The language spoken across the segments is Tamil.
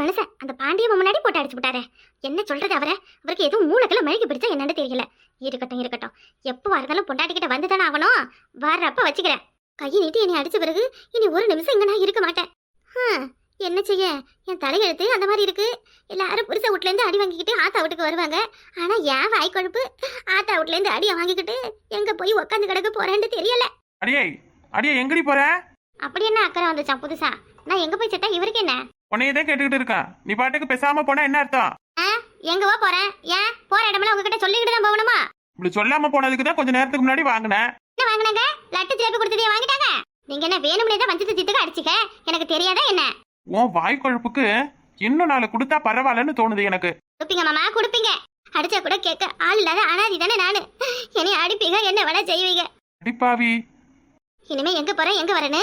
மனுஷன் அந்த பாண்டிய முன்னாடி போட்டு அடிச்சு விட்டாரே. என்ன சொல்றது அவரை? அவருக்கு எதுவும் மூளைக்குள்ள மழுகி பிடிச்சா என்னன்னு தெரியல. இருக்கட்டும் இருக்கட்டும். எப்போ வரதாலும் பொண்டாட்டிக்கிட்ட வந்து தானே ஆகணும். வர்றப்ப வச்சுக்கிறேன். கையை நீட்டி என்னை அடிச்ச பிறகு இனி ஒரு நிமிஷம் இங்க நான் இருக்க மாட்டேன். என்ன செய்ய? என் தலையெழுத்து அந்த மாதிரி இருக்கு. எல்லாரும் புருஷ வீட்ல இருந்து அடி வாங்கிக்கிட்டு ஆத்தா வீட்டுக்கு வருவாங்க. ஆனா ஏன் வாய் கொழுப்பு ஆத்தா வீட்ல இருந்து அடியை வாங்கிக்கிட்டு எங்க போய் உக்காந்து கிடக்க போறேன்னு தெரியல. அடியே அடியே எங்கடி போற? அப்படி என்ன அக்கறை வந்துச்சான் புதுசா? நான் எங்க போய் செத்தா இவருக்கு என்ன? உன்னையே தான் கேட்டுக்கிட்டு இருக்கேன் நீ பாட்டுக்கு பேசாம போனா என்ன அர்த்தம்? எங்கவா போறேன். ஏன்? போற இடமெல்லாம் உங்ககிட்ட சொல்லிக்கிட்டு தான் போகணுமா? இப்படி சொல்லாம போனதுக்கு தான் கொஞ்ச நேரத்துக்கு முன்னாடி வாங்கினேன். என்ன வாங்குனாங்க? லட்டு ஜிலேபி கொடுத்ததே வாங்கிட்டாங்க? நீங்க என்ன வேணும்னே தான் வஞ்சத்து சித்துக்கு அடிச்சுக்க? எனக்கு தெரியாதா என்ன? உன் வாய் கொழுப்புக்கு இன்னும் நாலு கொடுத்தா பரவாயில்லன்னு தோணுது எனக்கு. கொடுப்பீங்க மாமா கொடுப்பீங்க. அடிச்சா கூட கேட்க ஆள் இல்லாத அனாதி தானே நானு. என்னை அடிப்பீங்க என்ன வேணா செய்வீங்க. அடிப்பாவி. இனிமே எங்க போறேன் எங்க வரேன்னு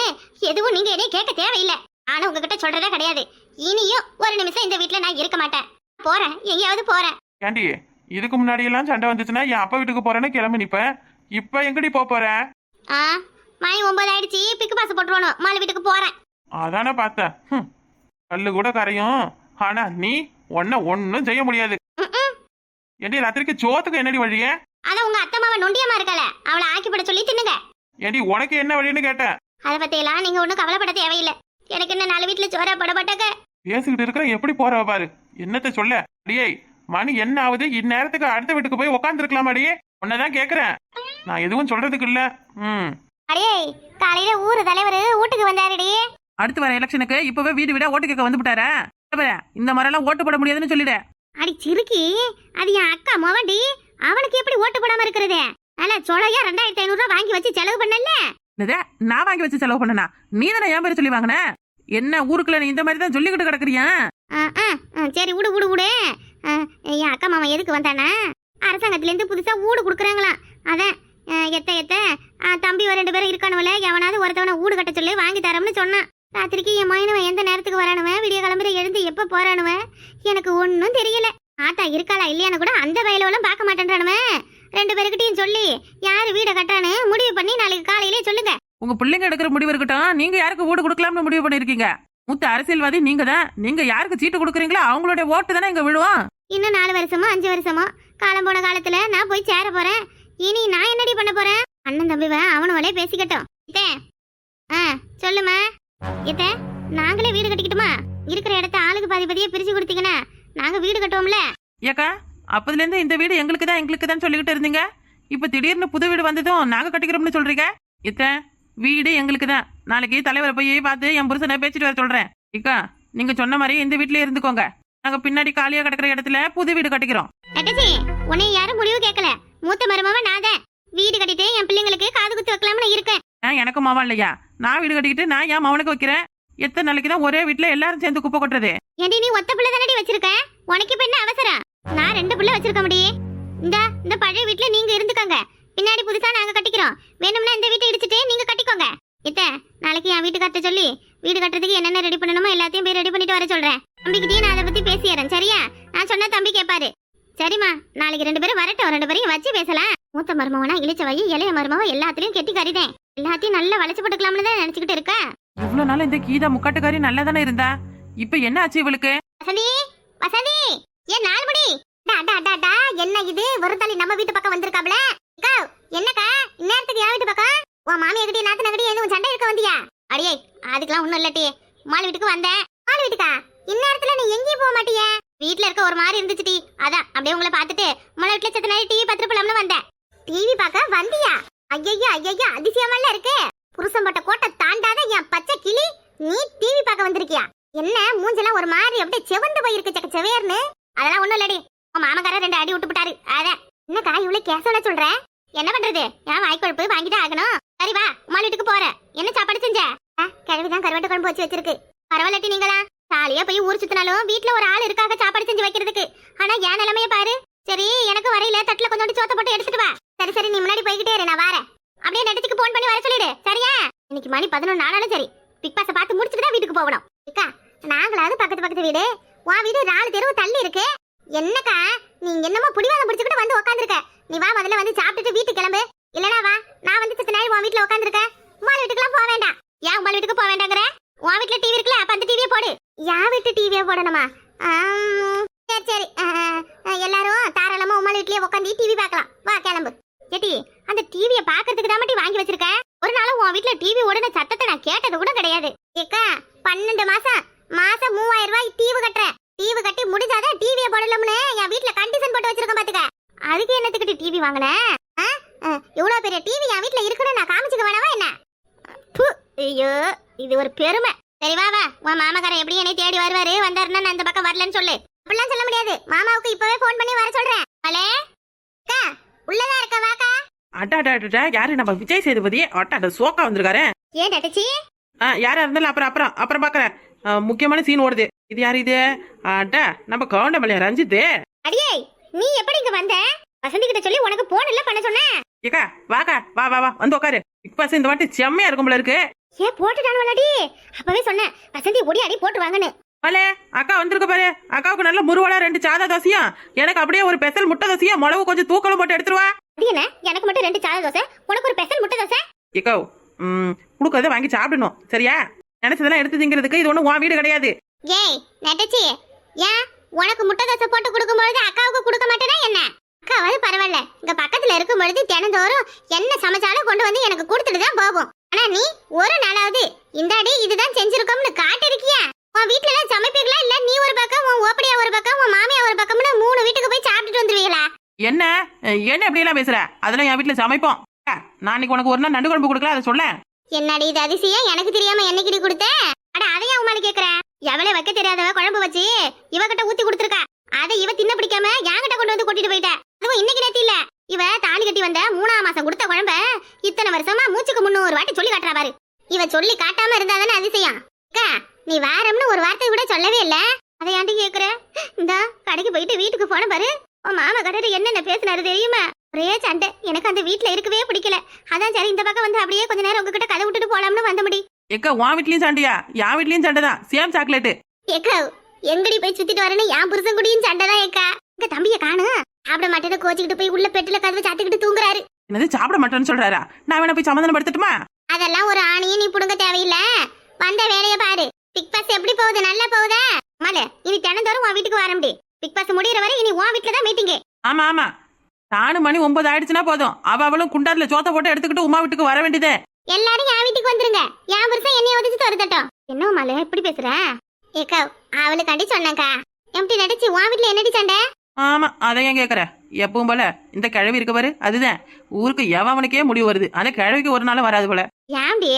எதுவும் நீங்க என்னைய கேட்க தேவையில்லை. ஆனா உங்ககிட்ட சொல்றதே கிடையாது. இனியும் ஒரு நிமிஷம் இந்த வீட்ல நான் இருக்க மாட்டேன். போறேன். எங்கேயாவது போறேன். ஏண்டி இதுக்கு முன்னாடி எல்லாம் சண்டை வந்துச்சுன்னா என் அப்பா வீட்டுக்கு போறேன்னு கிளம்பி நிப்பேன் இப்ப எங்கடி போப் போற? ஆ மணி ஒன்பது ஆயிடுச்சு. பிக்கு பாச போட்டுருவணும். மாலை வீட்டுக்கு போறேன். அதானே பார்த்தேன். கல்லு கூட கரையும். ஆனா நீ ஒன்ன ஒன்னும் செய்ய முடியாது. ஏண்டி ராத்திரிக்கு சோத்துக்கு என்னடி வழிய? அதான் உங்க அத்தை மாவன் நொண்டியம்மா இருக்கல அவளை ஆக்கி போட சொல்லி தின்னுங்க. ஏண்டி உனக்கு என்ன வழின்னு கேட்டேன். அதை பத்தியெல்லாம் நீங்க ஒண்ணும் கவலைப்பட தேவையில்லை. எனக்கு என்ன நாலு வீட்டுல சோறா படப்பட்டக்க? பேசிக்கிட்டு இருக்கிற எப்படி போற பாரு. என்னத்த சொல்ல? அடியே மணி என்ன ஆகுது இந்நேரத்துக்கு அடுத்த வீட்டுக்கு போய் உக்காந்துருக்கலாம் அடியே? உன்னதான் கேக்குறேன். நான் எதுவும் சொல்றதுக்கு இல்ல. ம். அடே காலையில ஊர் தலைவர் வீட்டுக்கு வந்தாருடி அடுத்து வர எலெக்ஷனுக்கு இப்பவே வீடு வீடா ஓட்டு கேட்க வந்து விட்டாரா? இந்த மாதிரிலாம் ஓட்டு போட முடியாதுன்னு சொல்லிடு. அடி சிறுக்கி அது என் அக்கா மொவண்டி. அவனுக்கு எப்படி ஓட்டு போடாம இருக்கிறது? அல்ல சொலையா ரெண்டாயிரத்தி ஐநூறு ரூபாய் வாங்கி வச்சு செலவு பண்ணல என்னது? நான் வாங்கி வச்சு செலவு பண்ணனா? நீ தானே ஏன் பேர் சொல்லி வாங்கின? என்ன ஊருக்குள்ள நீ இந்த மாதிரி தான் சொல்லிக்கிட்டு கிடக்குறியா? ஆ, ஆ, ஆ, சரி விடு விடு விடு. ஆ, என் அக்கா மாமா எதுக்கு வந்தானா? அரசாங்கத்திலேருந்து புதுசாக வீடு கொடுக்குறாங்களாம். அதான் எத்த எத்த தம்பி ஒரு ரெண்டு பேரும் இருக்கானுவல எவனாவது ஒருத்தவனை வீடு கட்ட சொல்லி வாங்கி தரோம்னு சொன்னான். ராத்திரிக்கு என் மயனவன் எந்த நேரத்துக்கு வரானுவன் விடிய கிளம்புற எழுந்து எப்போ போறானுவன் எனக்கு ஒன்றும் தெரியல. ஆத்தா இருக்காளா இல்லையான்னு கூட அந்த வயலவெல்லாம் பார்க்க மாட்டேன்றானுவன் ரெண்டு பேருக்கிட்டையும் சொல்லி யாரு வீடை கட்டான்னு முடிவு பண்ணி நாளைக்கு காலையிலே சொல்லுங்க. உங்க பிள்ளைங்க எடுக்கிற முடிவு இருக்கட்டும். நீங்க யாருக்கு ஓட்டு கொடுக்கலாம்னு முடிவு பண்ணிருக்கீங்க? மூத்த அரசியல்வாதி நீங்க தான். நீங்க யாருக்கு சீட்டு கொடுக்குறீங்களோ அவங்களுடைய ஓட்டு தானே இங்க விழுவோம். இன்னும் நாலு வருஷமோ அஞ்சு வருஷமோ? காலம் போன காலத்துல நான் போய் சேர போறேன். இனி நான் என்னடி பண்ண போறேன்? அண்ணன் தம்பிவன் அவனுவளே பேசிக்கட்டும். இத்தே. ஆ சொல்லுமா. இத்த நாங்களே வீடு கட்டிக்கிட்டுமா? இருக்கிற இடத்த ஆளுக்கு பாதி பாதியே பிரிச்சு கொடுத்தீங்கன்னா நாங்க வீடு கட்டுவோம்ல. ஏக்கா அப்பதுல இருந்து இந்த வீடு எங்களுக்கு தான் எங்களுக்கு தான் சொல்லிக்கிட்டு இருந்தீங்க. இப்ப திடீர்னு புது வீடு வந்ததும் நாங்க கட்டிக்கிறோம்னு சொல்றீங்க? இத்த வீடு எங்களுக்கு தான். நாளைக்கு தலைவரை போய் பார்த்து என் புருஷனை பேசிட்டு வர சொல்றேன். இக்கா நீங்க சொன்ன மாதிரி இந்த வீட்லயே இருந்துக்கோங்க. நாங்க பின்னாடி காலியா கிடக்குற இடத்துல புது வீடு கட்டிக்கிறோம். உன்னை யாரும் முடிவு கேட்கல. மூத்த மருமவ நான் தான். வீடு கட்டிட்டு என் பிள்ளைங்களுக்கு காது குத்து வைக்கலாம்னு இருக்கேன். எனக்கு மாவா இல்லையா? நான் வீடு கட்டிக்கிட்டு நான் என் மவனுக்கு வைக்கிறேன்? எத்தனை நாளைக்கு தான் ஒரே வீட்ல எல்லாரும் சேர்ந்து குப்பை கொட்டுறது? ஏண்டி நீ ஒத்த பிள்ளை தானடி வச்சிருக்க? உனக்கு இப்ப என்ன அவசரம்? நான் ரெண்டு பிள்ளை வச்சிருக்க முடியும் இந்த இந்த பழைய வீட்ல நீங்க இருந்துக்கோங்க. பின்னாடி புதுசா நாங்க கட்டிக்கிறோம். வேணும்னா இந்த வீட்டை இடிச்சிட்டு நீங்க கட்டிக்கோங்க. இத்த நாளைக்கு என் வீட்டுக்கார்ட்ட சொல்லி வீடு கட்டுறதுக்கு என்னென்ன ரெடி பண்ணணுமோ எல்லாத்தையும் போய் ரெடி பண்ணிட்டு வர சொல்றேன். தம்பிக்கிட்டே நான் அதை பத்தி பேசிடுறேன் சரியா? நான் சொன்னா தம்பி கேட்பாரு சரிம்மா நாளைக்கு ரெண்டு பேரும் வரட்டும். ரெண்டு பேரையும் வச்சு பேசலாம். மூத்த மருமவனா இளிச்ச வை இளைய மருமவ எல்லாத்துலயும் கெட்டி கறிதேன். எல்லாத்தையும் நல்லா வளைச்சு போட்டுக்கலாம்னு தான் நினைச்சுக்கிட்டு இருக்கேன் இவ்வளவு நாள் இந்த கீதா முக்காட்டுக்காரி நல்லா தானே இருந்தா? இப்ப என்ன ஆச்சு இவளுக்கு? வசந்தி வசந்தி! ஏன் நாலு மணி டா டா டா டா என்ன இது? வருந்தாளி நம்ம வீட்டு பக்கம் வந்திருக்காப்ல? அக்கா என்னக்கா? இந்நேரத்துக்கு என் வீட்டு பக்கம்? உன் மாமியா கிட்டே நாத்து நகடி எதுவும் சண்டை இருக்க வந்தியா? அடியே அதுக்கெல்லாம் ஒண்ணும் இல்லட்டி. மாலு வீட்டுக்கு வந்தேன். மாலு வீட்டுக்கா? இந்நேரத்துல நீ எங்கேயும் போக மாட்டியா? வீட்ல இருக்க ஒரு மாதிரி இருந்துச்சு டி அதான் அப்படியே உங்களை பார்த்துட்டு மலை வீட்டுல செத்த நேரம் டிவி பார்த்துட்டு போலாம்னு வந்தேன். டிவி பார்க்க வந்தியா? ஐயய்யா ஐயய்யா அதிசயமால இருக்கு. புருஷன் பட்ட கோட்டை தாண்டாத என் பச்சை கிளி நீ டிவி பார்க்க வந்திருக்கியா? என்ன மூஞ்செல்லாம் ஒரு மாதிரி அப்படியே செவந்து போயிருக்கு செக்க செவேர்னு அதெல்லாம் ஒண்ணும் இல்லடி. உன் மாமக்காரர் ரெண்டு அடி விட்டு விட்டாரு அதான் என்னக்கா இவ்வளவு கேசோட சொல்ற? என்ன பண்றது? ஏன் வாய்க்கொழுப்பு வாங்கிட்டு ஆகணும். சரி வா உமா வீட்டுக்கு போற. என்ன சாப்பாடு செஞ்ச? கிழவிதான் கருவாட்டு குழம்பு வச்சு வச்சிருக்கு. பரவாயில்லட்டி நீங்களா? சாலியா போய் ஊர் சுத்தினாலும் வீட்ல ஒரு ஆள் இருக்காக சாப்பாடு செஞ்சு வைக்கிறதுக்கு. ஆனா என் நிலைமைய பாரு. சரி எனக்கு வரையில தட்டுல கொஞ்சோண்டு சோத்த போட்டு எடுத்துட்டு வா. சரி சரி நீ முன்னாடி போய்கிட்டே இரு நான் வரேன். அப்படியே நெட்டத்துக்கு போன் பண்ணி வர சொல்லிடு. சரியா? இன்னைக்கு மணி பதினொன்று ஆனாலும் சரி. பிக் பாஸை பார்த்து முடிச்சுட்டு தான் வீட்டுக்கு போகணும். அக்கா நாங்களாவது பக்கத்து பக்கத்து வீடு. வா வீடு நாலு தெருவு தள்ளி இருக்கு. என்னக்கா நீ என்னமோ புடிவாதம் பிடிச்சுக்கிட்டு வந்து உட்காந்துருக்க நீ வா முதல்ல வந்து சாப்பிட்டுட்டு வீட்டுக்கு கிளம்பு. இல்லனா வா. நான் வந்து சித்த நாள் உன் வீட்டுல உட்காந்துருக்கேன் உமாள் வீட்டுக்குலாம் போக வேண்டாம். ஏன் உமாள் வீட்டுக்கு போக வேண்டாங்கிற? உன் வீட்டுல டிவி இருக்குல்ல அப்ப அந்த டிவியை போடு. யா வீட்டு டிவியை போடணுமா? சரி சரி. எல்லாரும் தாராளமா உமாள் வீட்லயே உட்காந்து டிவி பார்க்கலாம். வா கிளம்பு. ஏட்டி அந்த டிவியை பாக்குறதுக்கு தான் மட்டும் வாங்கி வச்சிருக்கேன் ஒரு நாளும் உன் வீட்டுல டிவி ஓடுன சத்தத்தை நான் கேட்டது கூட கிடையாது. ஏக்கா பன்னெண்டு மாசம் மாசம் மூவாயிரம் ரூபாய் டிவி கட்டுறேன். டிவி கட்டி முடிஞ்சாதான் டிவியை போடலாம்னு என் வீட்ல கண்டிஷன் போட்டு வச்சிருக்கேன் பாத்துக்க. அதுக்கு என்னத்துக்கிட்டு டிவி வாங்கினேன் இவ்வளவு பெரிய டிவி என் வீட்ல இருக்குன்னு நான் காமிச்சுக்க வேணாமா என்ன? ஐயோ இது ஒரு பெருமை. சரி வா வா. உன் மாமக்காரன் எப்படி என்னை தேடி வருவாரு. வந்தாருன்னா நான் இந்த பக்கம் வரலன்னு சொல்லு. அப்படிலாம் சொல்ல முடியாது. மாமாவுக்கு இப்பவே ஃபோன் பண்ணி வர சொல்றேன். அலே அக்கா உள்ளதா இருக்க வாக்கா. அட்டாடா யாரு நம்ம விஜய் சேதுபதி? அட்டாட சோக்கா வந்திருக்காரு. ஏன் தட்டச்சி? ஆ யாரா இருந்தாலும் அப்புறம் அப்புறம் அப்புறம் பாக்குறேன். முக்கியமான சீன் ஓடுது. இது யாரு இது? அட்டா நம்ம கவுண்டமலையா ரஞ்சித்து. அடியே நீ எப்படி இங்க வந்த? வசந்தி கிட்ட சொல்லி உனக்கு போன் இல்ல பண்ண சொன்னேன் ஏக்கா வாக்கா வா வா வா வந்து உட்காரு பாஸ் இந்த வாட்டி செம்மையா இருக்கும் போல இருக்கு. ஏன் போட்டுட்டானுவலடி. அப்பவே சொன்னேன் வசந்தி ஓடி அடி போட்டு வாங்கன்னு. மலே அக்கா வந்திருக்க பாரு. அக்காவுக்கு நல்ல முருவலா ரெண்டு சாதா தோசையும் எனக்கு அப்படியே ஒரு பெசல் முட்டை தோசையும் மிளகு கொஞ்சம் தூக்கலும் போட்டு எடுத்துருவா அது என்ன? எனக்கு மட்டும் ரெண்டு சாத தோசை? உனக்கு ஒரு பெசல் முட்டை தோசை? ஏக்கோ ம் கொடுக்கறத வாங்கி சாப்பிடணும். சரியா? நினைச்சதெல்லாம் எடுத்து திங்கிறதுக்கு இது ஒன்றும் உன் வீடு கிடையாது. ஏய் நெட்டச்சி ஏன் உனக்கு முட்டை தோசை போட்டு கொடுக்கும்பொழுது அக்காவுக்கு கொடுக்க மாட்டேனா என்ன? அக்காவது பரவாயில்ல. இங்க பக்கத்துல இருக்கும் பொழுது தினந்தோறும் என்ன சமைச்சாலும் கொண்டு வந்து எனக்கு கொடுத்துட்டு தான் போகும். ஆனா நீ ஒரு நாளாவது இந்தாடி இதுதான் செஞ்சிருக்கோம்னு காட்டிருக்கியா? உன் வீட்ல எல்லாம் சமைப்பீங்களா இல்ல நீ ஒரு பக்கம் உன் ஓப்படியா ஒரு பக்கம் உன் மாமியா ஒரு பக்கம்னு மூணு வீட்டுக்கு போய் சாப்பிட்டுட்டு வந்துருவீங்களா? என்ன? என்ன இப்படி எல்லாம் பேசுற? அதெல்லாம் என் வீட்டுல சமைப்போம். நான் இன்னைக்கு உனக்கு ஒரு நாள் நண்டு குழம்பு கொடுக்கல அதை சொல்ல என்னடி இது அதிசயம்? எனக்கு தெரியாம என்னைக்கு கொடுத்த? அட அதையா உமாலி கேக்குற? எவளே வைக்க தெரியாதவ குழம்பு வச்சு இவகிட்ட ஊத்தி கொடுத்துருக்கா. அதை இவ தின்ன பிடிக்காம என்கிட்ட கொண்டு வந்து கொட்டிட்டு போயிட்ட. அதுவும் இன்னைக்கு நேத்தி இல்ல. இவ தாலி கட்டி வந்த மூணாம் மாசம் கொடுத்த குழம்ப இத்தனை வருஷமா மூச்சுக்கு முன்னூறு வாட்டி சொல்லி காட்டுறா பாரு. இவ சொல்லி காட்டாம இருந்தாதானே அதிசயம். நீ வாரம்னு ஒரு வார்த்தை கூட சொல்லவே இல்ல. அதை ஏன்டி கேக்குற? இந்த கடைக்கு போயிட்டு வீட்டுக்கு போன பாரு. உன் மாமா கடையில என்னென்ன பேசினாரு தெரியுமா? ஒரே சண்டை. எனக்கு அந்த வீட்ல இருக்கவே பிடிக்கல. அதான் சரி இந்த பக்கம் வந்து அப்படியே கொஞ்ச நேரம் உங்ககிட்ட கதை விட்டுட்டு போலாம்னு வந்த முடி. எக்கா உன் வீட்லயும் சண்டையா? என் வீட்லயும் சண்டை தான் சேம் சாக்லேட்டு. ஏக்கா எங்கடி போய் சுத்திட்டு வரேன்னு என் புருஷன் குடியும் சண்டை தான் ஏக்கா இந்த தம்பிய காணு. சாப்பிட மாட்டேன்னு கோச்சிக்கிட்டு போய் உள்ள பெட்டுல கதவு சாத்திக்கிட்டு தூங்குறாரு. என்னது சாப்பிட மாட்டேன்னு சொல்றாரா? நான் வேணா போய் சமாதானப்படுத்தட்டுமா? அதெல்லாம் ஒரு ஆணியும் நீ புடுங்க தேவையில்ல. வந்த வேலைய பாரு. பிக் பாஸ் எப்படி போகுது? நல்லா போகுதா? மல இனி தினந்தோறும் உன் வீட்டுக்கு வர முடியும் பிக் பாஸ் முடியற வரை இனி உன் வீட்டுல தான் மீட்டிங் ஆமா ஆமா. நாலு மணி ஒன்பது ஆயிடுச்சுன்னா போதும். அவ அவளும் குண்டார்ல சோத்த போட்டு எடுத்துக்கிட்டு உமா வீட்டுக்கு வர வேண்டியதே. எல்லாரும் என் வீட்டுக்கு வந்துருங்க. என் புருஷன் என்னைய உதச்சு துரத்தட்டும் என்ன மலை எப்படி பேசுற? ஏக்கா அவளுக்காண்டி சொன்னேக்கா எப்படி நடிச்சு உன் வீட்டுல என்னடி சண்டை? ஆமா அதை ஏன் கேக்குற? எப்பவும் போல இந்த கிழவி இருக்க பாரு அதுதான். ஊருக்கு எவனுக்கே முடிவு வருது. அந்த கிழவிக்கு ஒரு நாள் வராது போல. ஏன்டி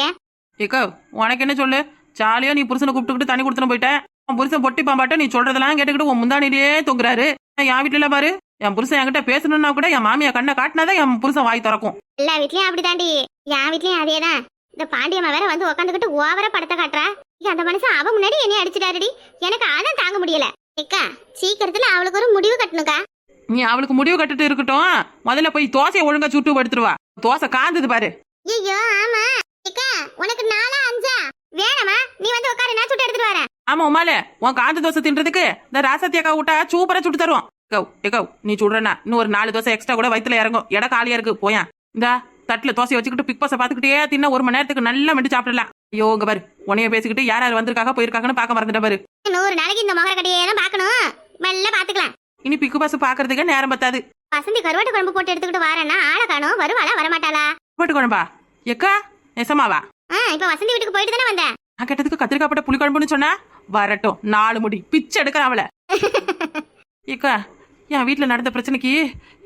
ஏக்கோ உனக்கு என்ன சொல்லு? ஜாலியா நீ புருஷனை கூப்பிட்டுக்கிட்டு தண்ணி கொடுத்துன்னு போயிட்ட. உன் புருஷன் பொட்டி பாம்பாட்ட நீ சொல்றதெல்லாம் கேட்டுக்கிட்டு உன் முந்தானிலேயே தொங்குறாரு. என் வீட்டுல பாரு? என் புருஷன் என்கிட்ட பேசணும்னா கூட என் மாமியா கண்ணை காட்டினாதான் என் புருஷன் வாய் திறக்கும். எல்லா வீட்லயும் அப்படிதாண்டி என் வீட்லயும் அதேதான். இந்த பாண்டியம்மா வேற வந்து உட்காந்துக்கிட்டு ஓவரா படத்தை காட்டுறா. அந்த மனுஷன் அவ முன்னாடி என்னைய அடிச்சிட்டாருடி. எனக்கு அதான் தாங்க முடியல. ஏக்கா சீக்கிரத்துல அவளுக்கு ஒரு முடிவு கட்டணுக்கா நீ அவளுக்கு முடிவு கட்டுட்டு இருக்கட்டும். முதல்ல போய் தோசையை ஒழுங்கா சுட்டு படுத்துருவா. தோசை காந்தது பாரு. ஐயோ ஆமா. ஏக்கா உனக்கு நாலா அஞ்சா. வேணாமா? நீ வந்து உட்காரு நான் சுட்டு எடுத்துட்டு வரேன். ஆமா உமால உன் காந்த தோசை தின்றதுக்கு இந்த ராசத்தி அக்கா விட்டா சூப்பரா சுட்டு தருவோம். கவ் ஏகவ் நீ சுடுறனா இன்னும் ஒரு நாலு தோசை எக்ஸ்ட்ரா கூட வயித்துல இறங்கும். இடம் காலியா இருக்கு போயா. இந்த தட்டுல தோசையை வச்சுக்கிட்டு பிக் பாஸை பாத்துக்கிட்டே தின்ன ஒரு மணி நேரத்துக்கு நல்லா மெட்டு சாப்பிடலாம். ஐயோ இங்க பாரு உனைய பேசிக்கிட்டு யார் யார் வந்திருக்காங்க போயிருக்காங்கன்னு பார்க்க மறந்துட்ட பாரு. நூறு நாளைக்கு இந்த மகர கடையே தான் பார்க்கணும். மெல்ல பாத்துக்கலாம் இனி பிக்கு பாஸ் பாக்குறதுக்கே நேரம் பத்தாது. வசந்தி கருவாட்டு குழம்பு போட்டு எடுத்துக்கிட்டு வரேன்னா ஆளை காணும். வருவாளா வரமாட்டாளா? போட்டு குழம்பா? எக்கா நெசமாவா? இப்ப வசந்தி வீட்டுக்கு போயிட்டு தானே வந்தேன். நான் கேட்டதுக்கு கத்திரிக்காய் போட்ட புளி குழம்புன்னு சொன்னா வரட்டும். நாலு முடி. பிச்சை எடுக்கிறேன் அவளை. ஏக்கா என் வீட்டில் நடந்த பிரச்சனைக்கு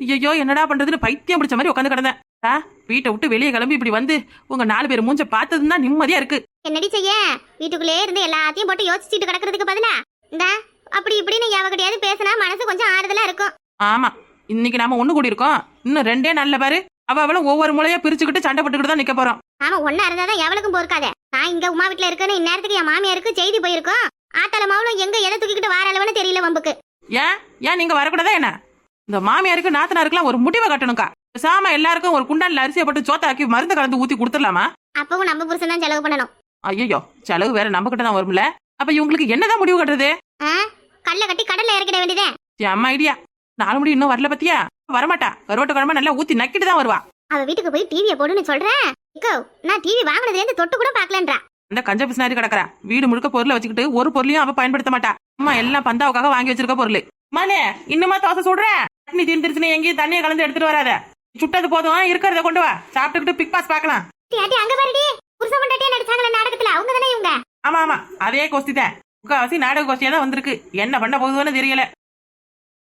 ஐயோ என்னடா பண்றதுன்னு பைத்தியம் பிடிச்ச மாதிரி உட்காந்து கிடந்தேன். ஆ, வீட்டை விட்டு வெளியே கிளம்பி இப்படி வந்து உங்க நாலு பேர் மூஞ்ச பார்த்ததுன்னா நிம்மதியா இருக்கு. என்னடி செய்ய? வீட்டுக்குள்ளே இருந்து எல்லாத்தையும் போட்டு யோசிச்சுட்டு கிடக்கிறதுக்கு பதிலா? இந்த அப்படி இப்படின்னு எவகிட்டயாவது பேசினா மனசு கொஞ்சம் ஆறுதலா இருக்கும். ஆமா இன்னைக்கு நாம ஒண்ணு கூடி இருக்கோம் இன்னும் ரெண்டே நல்ல பாரு அவ அவளும் ஒவ்வொரு முளையா பிரிச்சுக்கிட்டு சண்டை போட்டுக்கிட்டு தான் நிக்க போறோம். ஆமா ஒன்னா இருந்தாதான் எவளுக்கும் பொறுக்காத. நான் இங்க உமா வீட்டுல இருக்கேன்னு இந்நேரத்துக்கு என் மாமியாருக்கு செய்தி போயிருக்கோம். ஆத்தால மாவுளும் எங்க எதை தூக்கிக்கிட்டு வார அளவுன்னு தெரியல வம்புக்கு. ஏன்? ஏன் நீங்க வரக்கூடாதா என்ன? இந்த மாமியாருக்கு நாத்தனாருக்குலாம் ஒரு முடிவை கட்டணும்க்கா. சாம எல்லாருக்கும் ஒரு குண்டான்ல அரிசியை போட்டு சோத்தாக்கி மருந்து கலந்து ஊத்தி கொடுத்துடலாமா? அப்பவும் நம்ம புருஷன் தான் செலவு பண்ணணும். ஐயோ செலவு வேற நம்ம கிட்ட தான் வரும்ல. அப்ப இவங்களுக்கு என்னதான் முடிவு கட்டுறது? கல்ல கட்டி கடல்ல இறக்கிட வேண்டியதே. அம்மா ஐடியா நாலு முடி இன்னும் வரல பத்தியா? வரமாட்டா. கருவாட்டு குழம்பு நல்லா ஊத்தி நக்கிட்டு தான் வருவா. அவ வீட்டுக்கு போய் டிவியை போடுன்னு சொல்றேன். இக்கோ, நான் டிவி வாங்கினதுல இருந்து தொட்டு கூட பாக்கலன்றா அந்த கஞ்ச பிசினாரி கிடக்குறா. வீடு முழுக்க பொருளை வச்சுக்கிட்டு ஒரு பொருளையும் அவ பயன்படுத்த மாட்டா. அம்மா எல்லாம் பந்தாவுக்காக வாங்கி வச்சிருக்க பொருள். மாலே இன்னுமா தோசை சுடுற? நீ தீர்ந்துருச்சுன்னு எங்கேயும் தண்ணியை கலந்து எடுத்துட்டு வராத. சுட்டது போதும். இருக்கிறத கொண்டு வா. சாப்பிட்டுக்கிட்டு பிக் பாஸ் பார்க்கலாம். ஆட்டி அங்க பாருடி. புருஷ பொண்டாட்டியா நடிச்சாங்களே நாடகத்துல? அவங்க தானே இவங்க? ஆமா ஆமா. அதே கோஸ்தி தான். முக்காவாசி நாடக கோஷ்டியா தான் வந்திருக்கு. என்ன பண்ண போகுதுன்னு தெரியல.